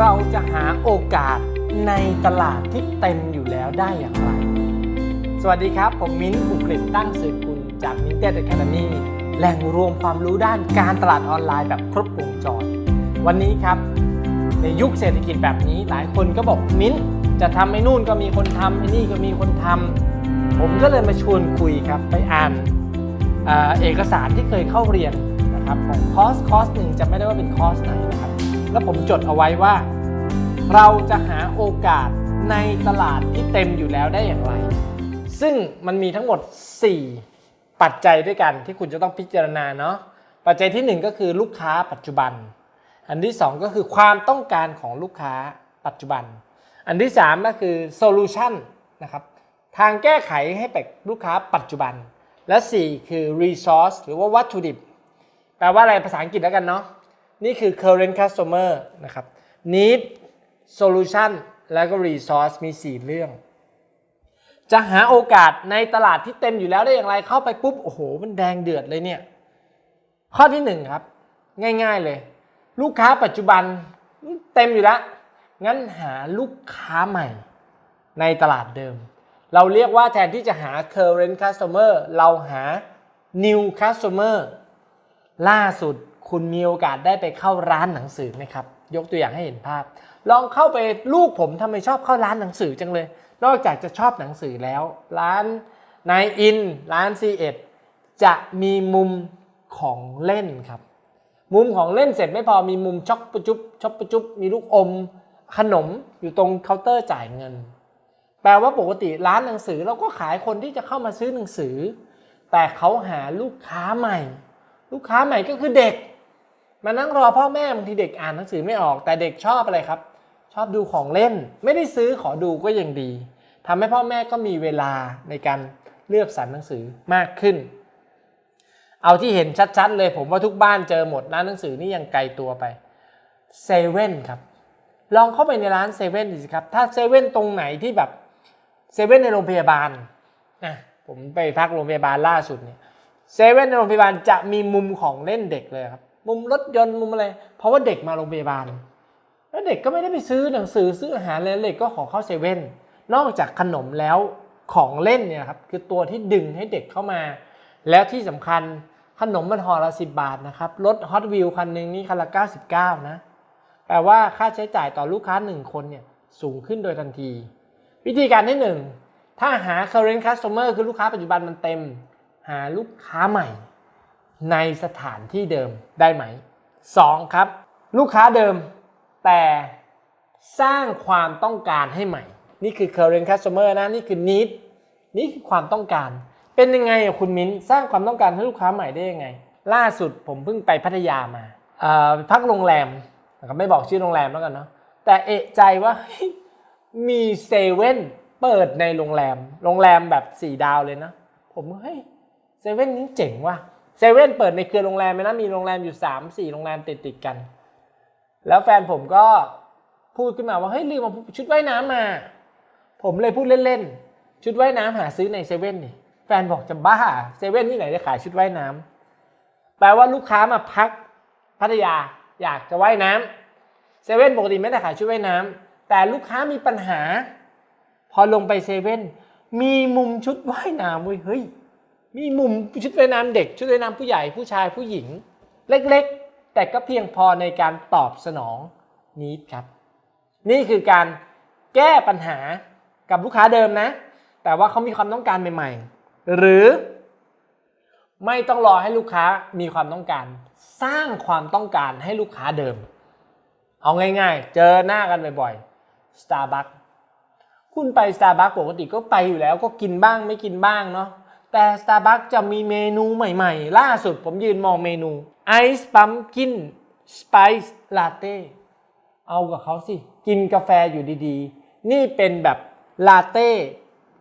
เราจะหาโอกาสในตลาดที่เต็มอยู่แล้วได้อย่างไร สวัสดีครับ ผมมิ้นท์อุกฤษตั้งสืบกุลจากมินเต็ดแค a มีแหล่งรวมความรู้ด้านการตลาดออนไลน์แบบครบวงจร วันนี้ครับ ในยุคเศรษฐกิจแบบนี้หลายคนก็บอกมิ้นท์จะทำไอ้นู่นก็มีคนทำไอ้นี่ก็มีคนทำผมก็เลยมาชวนคุยครับไปอ่านเอ่อเอกสารที่เคยเข้าเรียนนะครับของคอร์สคอร์สหนึ่งจะไม่ได้ว่าเป็นคอร์สไหนนะครับ แล้วผมจดเอาไว้ว่า เราจะหาโอกาสในตลาดที่เต็มอยู่แล้วได้อย่างไร ซึ่งมันมีทั้งหมด 4 ปัจจัยด้วยกันที่คุณจะต้องพิจารณาเนาะปัจจัยทีหนึ่1 ก็คือลูกค้าปัจจุบัน อันที่ 2 ก็คือความต้องการของลูกค้าปัจจุบัน อันที่ 3 ก็คือโซลูชันนะครับทางแก้ไขให้แก่ลูกค้าปัจจุบัน และ 4 คือ resource หรือว่าวัตถุดิบ แปลว่าอะไรภาษาอังกฤษแล้วกันเนาะ นี่คือ current customer นะครับ need solution แล้วก็ resource มี 4 เรื่อง จะหาโอกาสในตลาดที่เต็มอยู่แล้วได้อย่างไรเข้าไปปุ๊บ โอ้โห มันแดงเดือดเลยเนี่ย ข้อที่ 1 ครับ ง่ายๆเลย ลูกค้าปัจจุบันเต็มอยู่แล้ว งั้นหาลูกค้าใหม่ในตลาดเดิม เราเรียกว่าแทนที่จะหา current customer เราหา new customer ล่าสุด คุณมีโอกาสได้ไปเข้าร้านหนังสือไหมครับ ยกตัวอย่างให้เห็นภาพ ลองเข้าไปลูกผมทำไมชอบเข้าร้านหนังสือจังเลย นอกจากจะชอบหนังสือแล้ว ร้านนายอินร้านซีเอ็ดจะมีมุมของเล่นครับ มุมของเล่นเสร็จไม่พอมีมุมช็อกประจุบช็อกประจุบมีลูกอม ขนมอยู่ตรงเคาน์เตอร์จ่ายเงิน แปลว่าปกติร้านหนังสือเราก็ขายคนที่จะเข้ามาซื้อหนังสือ แต่เขาหาลูกค้าใหม่ ลูกค้าใหม่ก็คือเด็ก มานั่งรอพ่อแม่บางทีเด็กอ่านหนังสือไม่ออก แต่เด็กชอบอะไรครับ ชอบดูของเล่น ไม่ได้ซื้อขอดูก็ยังดีทำให้พ่อแม่ก็มีเวลาในการเลือกสรรหนังสือมากขึ้น เอาที่เห็นชัดๆ เลยผมว่าทุกบ้านเจอหมดร้านหนังสือนี่ยังไกลตัวไปเซเว่นครับลองเข้าไปในร้านเซเว่นดูสิครับ ถ้าเซเว่นตรงไหนที่แบบเซเว่นในโรงพยาบาลนะผมไปพักโรงพยาบาลล่าสุดเนี่ยเซเว่นในโรงพยาบาลจะมีมุมของเล่นเด็กเลยครับ มุมรถยนต์มุมอะไร เพราะว่าเด็กมาโรงพยาบาล แล้วเด็กก็ไม่ได้ไปซื้อหนังสือซื้ออาหารเลยเด็กก็ขอเข้าเซเว่นนอกจากขนมแล้วของเล่นเนี่ยครับคือตัวที่ดึงให้เด็กเข้ามา แล้วที่สำคัญขนมมันห่อละสิบาทนะครับรถฮอตวิวคันหนึ่งนี่คันละ99นะแปลว่าค่าใช้จ่ายต่อลูกค้า1คนเนี่ยสูงขึ้นโดยทันที วิธีการที่1ถ้าหา current customer คือลูกค้าปัจจุบันมันเต็ม หาลูกค้าใหม่ ในสถานที่เดิมได้ไหม 2. ครับ ลูกค้าเดิมแต่สร้างความต้องการให้ใหม่ นี่คือ current customer นะ นี่คือ need นี่คือความต้องการ เป็นยังไงอะคุณมิ้นสร้างความต้องการให้ลูกค้าใหม่ได้ยังไง ล่าสุดผมเพิ่งไปพัทยามาพักโรงแรมนะครับไม่บอกชื่อโรงแรมแล้วกันเนาะแต่เอะใจว่ามีเซเว่นเปิดในโรงแรม โรงแรมแบบสี่ดาวเลยนะ ผมเฮ้ยเซเว่นนี้เจ๋งว่ะ เซเว่นเปิดในเครือโรงแรมเลยนะมีโรงแรมอยู่3ามสี่โรงแรมติดติดกัน แล้วแฟนผมก็พูดขึ้นมาว่าเฮ้ยลืมเอาชุดว่ายน้ำมา ผมเลยพูดเล่นๆชุดว่ายน้ำหาซื้อในเซเว่นนี่แฟนบอกจะบ้าเซเว่นที่ไหนจะขายชุดว่ายน้ำแปลว่าลูกค้ามาพักพัทยาอยากจะว่ายน้ำเซเว่นปกติไม่ได้ขายชุดว่ายน้ำแต่ลูกค้ามีปัญหา พอลงไปเซเว่นมีมุมชุดว่ายน้ำเว้ยเฮ้ย มีมุมชุดว่ายน้ำเด็ก ชุดว่ายน้ำผู้ใหญ่ผู้ชายผู้หญิง เล็กๆ แต่ก็เพียงพอในการตอบสนองนี้ครับ นี่คือการแก้ปัญหากับลูกค้าเดิมนะ แต่ว่าเขามีความต้องการใหม่ ๆ หรือไม่ต้องรอให้ลูกค้ามีความต้องการ สร้างความต้องการให้ลูกค้าเดิม เอาง่ายๆ เจอหน้ากันบ่อยๆ Starbucks คุณไป Starbucks ปกติก็ไปอยู่แล้วก็กินบ้างไม่กินบ้างเนาะ แต่ Starbucks จะมีเมนูใหม่ๆ ล่าสุดผมยืนมองเมนู Ice Pumpkin Spice Latte เอากับเขาสิ กินกาแฟอยู่ดีๆ นี่เป็นแบบลาเต้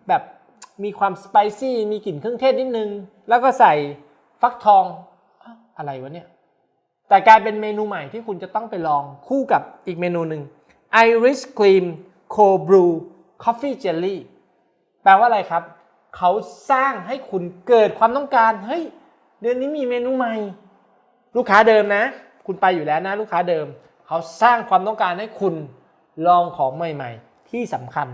แบบมีความสไปซี่มีกลิ่นเครื่องเทศนิดนึง แล้วก็ใส่ฟักทองอะไรวะเนี่ย แต่กลายเป็นเมนูใหม่ที่คุณจะต้องไปลองคู่กับอีกเมนูหนึ่ง Irish Cream Cold Brew Coffee Jelly แปลว่าอะไรครับ เขาสร้างให้คุณเกิดความต้องการ เฮ้ย เดือนนี้มีเมนูใหม่ ลูกค้าเดิมนะ คุณไปอยู่แล้วนะลูกค้าเดิม เขาสร้างความต้องการให้คุณลองของใหม่ ๆ ที่สำคัญ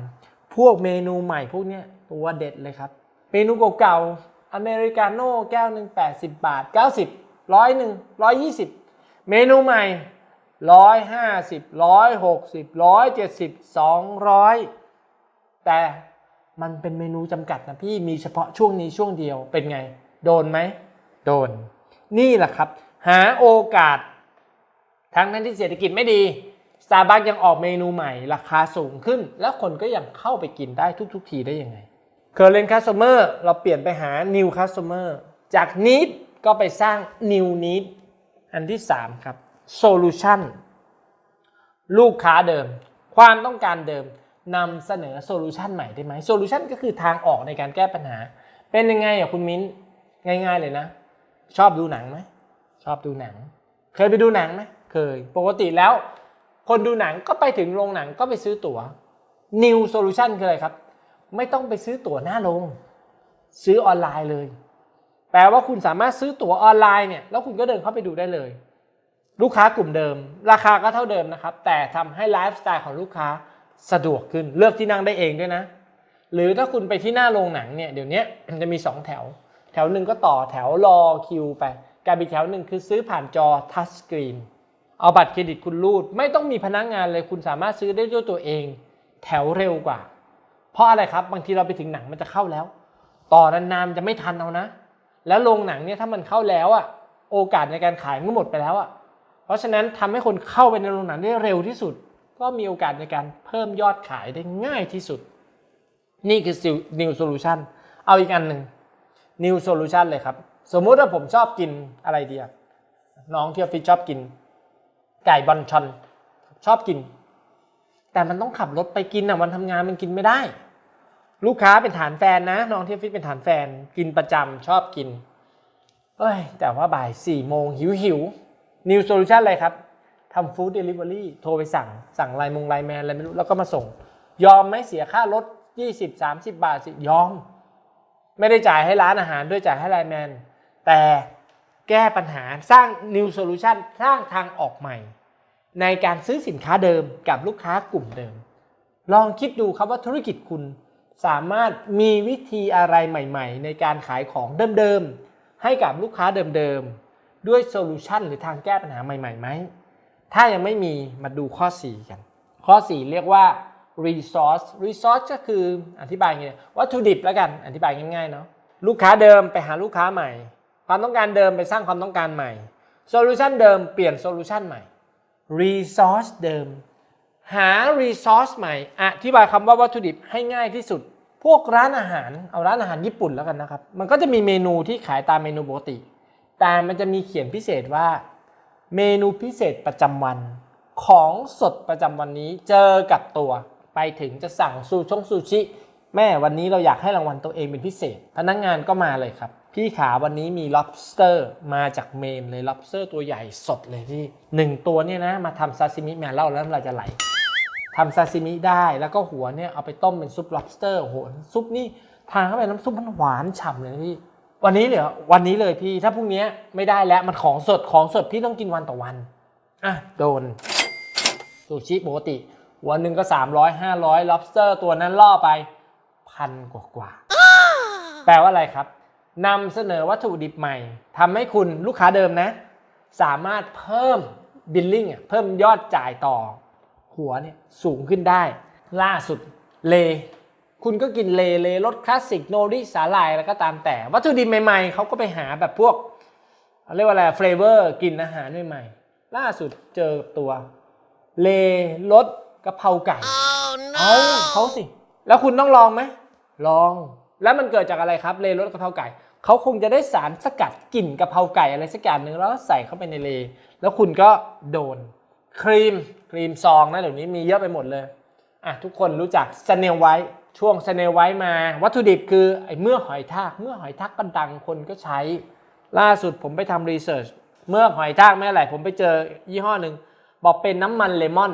พวกเมนูใหม่พวกเนี้ยตัวเด็ดเลยครับ เมนูเก่าๆอเมริกาโน่แก้วหนึ่ง80 บาท 90ร้อยหนึ่งร้อยยี่สิบเมนูใหม่ร้อยห้าสิบร้อยหกสิบร้อยเจ็ดสิบสองร้อยแต่ มันเป็นเมนูจำกัดนะพี่มีเฉพาะช่วงนี้ช่วงเดียวเป็นไง โดนไหม โดน นี่แหละครับ หาโอกาส ทั้งนั้นที่เศรษฐกิจไม่ดี Starbucks ยังออกเมนูใหม่ ราคาสูงขึ้น แล้วคนก็ยังเข้าไปกินได้ทุกๆทีได้ยังไง Current Customer เราเปลี่ยนไปหา New Customer จาก Need ก็ไปสร้าง New Need อันที่ 3 ครับ Solution ลูกค้าเดิม ความต้องการเดิม นำเสนอโซลูชันใหม่ได้ไหมโซลูชันก็คือทางออกในการแก้ปัญหา เป็นยังไงอะคุณมิ้นง่าย ๆเลยนะ ชอบดูหนังไหมชอบดูหนัง เคยไปดูหนังไหมเคย ปกติแล้ว คนดูหนังก็ไปถึงโรงหนังก็ไปซื้อตั๋ว New Solution คืออะไรครับ ไม่ต้องไปซื้อตั๋วหน้าโรงซื้อออนไลน์เลย แปลว่าคุณสามารถซื้อตั๋วออนไลน์เนี่ยแล้วคุณก็เดินเข้าไปดูได้เลย ลูกค้ากลุ่มเดิม ราคาก็เท่าเดิมนะครับ แต่ทำให้ไลฟ์สไตล์ของลูกค้า สะดวกขึ้นเลือกที่นั่งได้เองด้วยนะ หรือถ้าคุณไปที่หน้าโรงหนังเนี่ยเดี๋ยวนี้จะมี 2 แถว แถวหนึ่งก็ต่อแถวรอคิวไปการอีกแถวหนึ่งคือซื้อผ่านจอทัชสกรีนเอาบัตรเครดิตคุณรูด ไม่ต้องมีพนักงานเลยคุณสามารถซื้อได้ด้วยตัวเอง แถวเร็วกว่า เพราะอะไรครับบางทีเราไปถึงหนังมันจะเข้าแล้ว ต่อนานๆมันจะไม่ทันเอานะ แล้วโรงหนังเนี่ยถ้ามันเข้าแล้วอะโอกาสในการขายมันหมดไปแล้วอะเพราะฉะนั้นทำให้คนเข้าไปในโรงหนังได้เร็วที่สุด ก็มีโอกาสในการเพิ่มยอดขายได้ง่ายที่สุด นี่คือ new solution เอาอีกอันหนึ่ง new solution เลยครับ สมมุติว่าผมชอบกินอะไรดีอะน้องที่ออฟฟิศชอบกิน ไก่บอนชอนชอบกิน แต่มันต้องขับรถไปกินอะวันทำงานมันกินไม่ได้ ลูกค้าเป็นฐานแฟนนะ น้องที่ออฟฟิศเป็นฐานแฟน กินประจำชอบกินเอ้ยแต่ว่าบ่ายสี่โมงหิวหิว new solution อะไรครับ ทำฟู้ดเดลิเวอรี่โทรไปสั่ง สั่งไลน์มงไลน์แมนอะไรไม่รู้ แล้วก็มาส่ง ยอมไหมเสียค่ารถ 20 30 บาทสิยอม ไม่ได้จ่ายให้ร้านอาหารด้วยจ่ายให้ไลน์แมน แต่แก้ปัญหาสร้าง new solution สร้างทางออกใหม่ ในการซื้อสินค้าเดิมกับลูกค้ากลุ่มเดิม ลองคิดดูครับว่าธุรกิจคุณสามารถมีวิธีอะไรใหม่ๆ ในการขายของเดิมๆ ให้กับลูกค้าเดิมๆ ด้วยโซลูชันหรือทางแก้ปัญหาใหม่ๆไหม ถ้ายังไม่มีมาดูข้อ 4 กัน ข้อ 4 เรียกว่า resource resource ก็คืออธิบายไงวัตถุดิบแล้วกันอธิบายง่ายๆเนาะลูกค้าเดิมไปหาลูกค้าใหม่ ความต้องการเดิมไปสร้างความต้องการใหม่โซลูชันเดิมเปลี่ยนโซลูชันใหม่ resource เดิม หา resource ใหม่อธิบายคำว่าวัตถุดิบให้ง่ายที่สุด พวกร้านอาหารเอาร้านอาหารญี่ปุ่นแล้วกันนะครับ มันก็จะมีเมนูที่ขายตามเมนูปกติ แต่มันจะมีเขียนพิเศษว่า เมนูพิเศษประจำวัน ของสดประจำวันนี้เจอกับตัว ไปถึงจะสั่งซูชงซูชิ แม่วันนี้เราอยากให้รางวัลตัวเองเป็นพิเศษ พนักงงานก็มาเลยครับ พี่ขาวันนี้มี lobster มาจากเมนเลย lobster ตัวใหญ่สดเลยพี่หนึ่งตัวเนี่ยนะมาทำซาซิมิแม่เล่าแล้วน้ำลาจะไหลทำซาซิมิได้แล้วก็หัวเนี่ยเอาไปต้มเป็นซุป lobster โอ้โหซุปนี่ทานเข้าไปน้ำซุปมันหวานฉ่ำเลยนะพี่ วันนี้เหรอวันนี้เลยพี่ถ้าพรุ่งนี้ไม่ได้แล้วมันของสดของสดพี่ต้องกินวันต่อวันอะโดนซูชิปกติ วันหนึ่งก็ 300 500 lobster ตัวนั้นล่อไปพันกว่ากว่าแปลว่าอะไรครับนำเสนอวัตถุดิบใหม่ทำให้คุณลูกค้าเดิมนะ สามารถเพิ่มบิลลิ่งอะเพิ่มยอดจ่ายต่อหัวเนี่ยสูงขึ้นได้ ล่าสุดเล คุณก็กินเลเลรสคลาสสิกโนริสาลายแล้วก็ตามแต่ วัตถุดิบใหม่ๆเขาก็ไปหาแบบพวกเรียกว่าอะไรเฟลเวอร์กินอาหารใหม่ๆล่าสุดเจอกับตัวเลรสกะเพราไก่เอาเขาสิ แล้วคุณต้องลองไหมลอง แล้วมันเกิดจากอะไรครับเลรสกะเพราไก่เขาคงจะได้สารสกัดกลิ่นกะเพราไก่อะไรสักอย่างหนึ่งแล้วใส่เข้าไปในเล แล้วคุณก็โดน ครีมครีมซองนะเดี๋ยวนี้มีเยอะไปหมดเลยอะทุกคนรู้จักสเนลไว้ ช่วงเสเนไว้มา วัตถุดิบคือไอ้เมื่อหอยทากเมื่อหอยทากก็ดังคนก็ใช้ ล่าสุดผมไปทำรีเสิร์ชเมื่อหอยทากไม่อะไรผมไปเจอยี่ห้อหนึ่งบอกเป็นน้ำมันเลมอน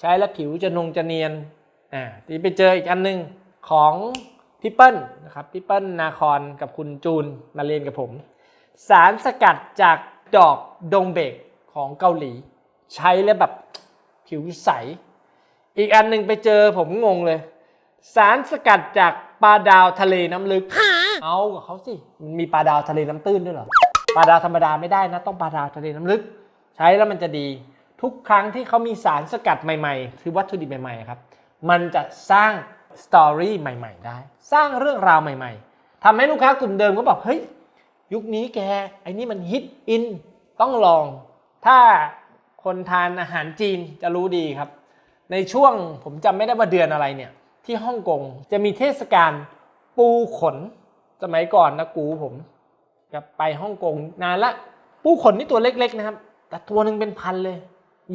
ใช้แล้วผิวจะนงจะเนียนอ่าที่ไปเจออีกอันหนึงของพี่เปิ้ลนะครับพี่เปิ้ลนาคอนกับคุณจูนมาเรียนกับผม สารสกัดจากดอกดงเบกของเกาหลี ใช้แล้วแบบผิวใส อีกอันหนึ่งไปเจอผมงงเลย สารสกัดจากปลาดาวทะเลน้ำลึก เอากับเขาสิมันมีปลาดาวทะเลน้ำตื้นด้วยเหรอ ปลาดาวธรรมดาไม่ได้นะ ต้องปลาดาวทะเลน้ำลึก ใช้แล้วมันจะดี ทุกครั้งที่เขามีสารสกัดใหม่ๆ คือวัตถุดิบใหม่ๆครับ มันจะสร้างสตอรี่ใหม่ๆ ได้ สร้างเรื่องราวใหม่ ๆทำให้ลูกค้ากลุ่มเดิมก็บอก เฮ้ย ยุคนี้แก ไอ้นี่มันฮิตอิน ต้องลอง ถ้าคนทานอาหารจีนจะรู้ดีครับ ในช่วงผมจำไม่ได้ว่าเดือนอะไรเนี่ย ที่ฮ่องกงจะมีเทศกาลปูขน สมัยก่อนนะกูผมกับไปฮ่องกงนานละ ปูขนนี่ตัวเล็กๆนะครับ แต่ตัวหนึ่งเป็นพันเลย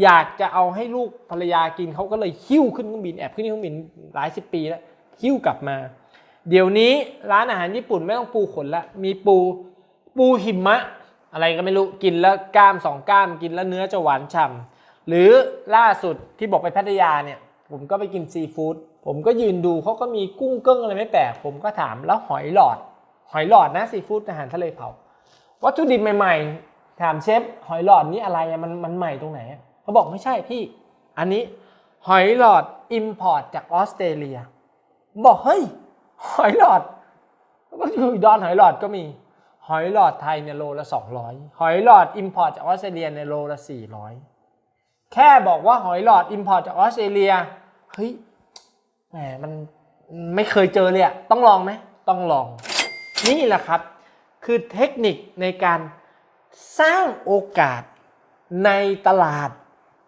อยากจะเอาให้ลูกภรรยากินเขาก็เลยหิ้วขึ้นเครื่องบินแอบขึ้นเครื่องบินหลายสิบปีแล้วหิ้วกลับมา เดี๋ยวนี้ร้านอาหารญี่ปุ่นไม่ต้องปูขนละมีปูปูหิมะ อะไรก็ไม่รู้กินแล้วกล้ามสองกล้ามกินแล้วเนื้อจะหวานฉ่ำหรือล่าสุดที่บอกไปพัทยาเนี่ย ผมก็ไปกินซีฟู้ดผมก็ยืนดูเขาก็มีกุ้งเกิ้งอะไรไม่แปลกผมก็ถามแล้วหอยหลอด หอยหลอดนะซีฟู้ดอาหารทะเลเผาวัตถุดิบใหม่ ๆ ถามเชฟหอยหลอดนี่อะไรมันมันใหม่ตรงไหนเขาบอกไม่ใช่พี่ อันนี้หอยหลอดอิมพอร์ตจากออสเตรเลีย บอกเฮ้ยหอยหลอดก็คือดอนหอยหลอดก็มีหอยหลอดไทยเนี่ยโลละ 200 หอยหลอดอิมพอร์ตจากออสเตรเลียเนี่ยโลละ 400 แค่บอกว่าหอยหลอดอิมพอร์ตจากออสเตรเลีย ฮ้ยแหมมันไม่เคยเจอเลยอะต้องลองไหมต้องลอง นี่แหละครับ คือเทคนิคในการสร้างโอกาสในตลาด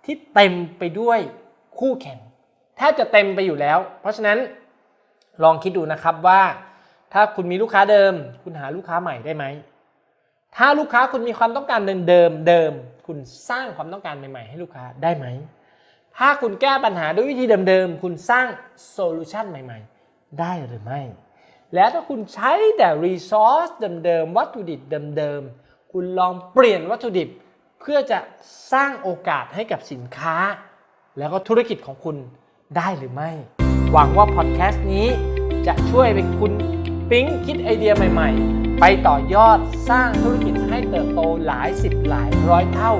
ที่เต็มไปด้วยคู่แข่งแทบจะเต็มไปอยู่แล้ว เพราะฉะนั้นลองคิดดูนะครับว่า ถ้าคุณมีลูกค้าเดิม คุณหาลูกค้าใหม่ได้ไหมถ้าลูกค้าคุณมีความต้องการเดิมเดิมคุณสร้างความต้องการใหม่ ๆ ให้ลูกค้าได้ไหม ถ้าคุณแก้ปัญหาด้วยวิธีเดิมๆ คุณสร้างโซลูชันใหม่ๆ ได้หรือไม่ แล้วถ้าคุณใช้แต่รีซอสเดิมๆ วัตถุดิบเดิมๆ คุณลองเปลี่ยนวัตถุดิบ เพื่อจะสร้างโอกาสให้กับสินค้า แล้วก็ธุรกิจของคุณได้หรือไม่ หวังว่าพอดแคสต์นี้จะช่วยเป็นคุณปิ๊งคิดไอเดียใหม่ๆ ไปต่อยอดสร้างธุรกิจให้เติบโตหลายสิบหลายร้อยเท่า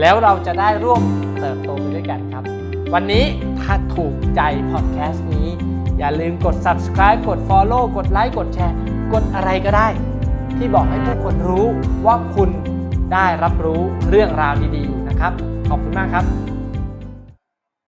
แล้วเราจะได้ร่วมเติบโตไปด้วยกันครับ วันนี้ถ้าถูกใจพอดแคสต์นี้ อย่าลืมกด subscribe กด follow กดไลค์กดแชร์กดอะไรก็ได้ ที่บอกให้ผู้คนรู้ว่าคุณได้รับรู้เรื่องราวดีๆอยู่นะครับ ขอบคุณมากครับ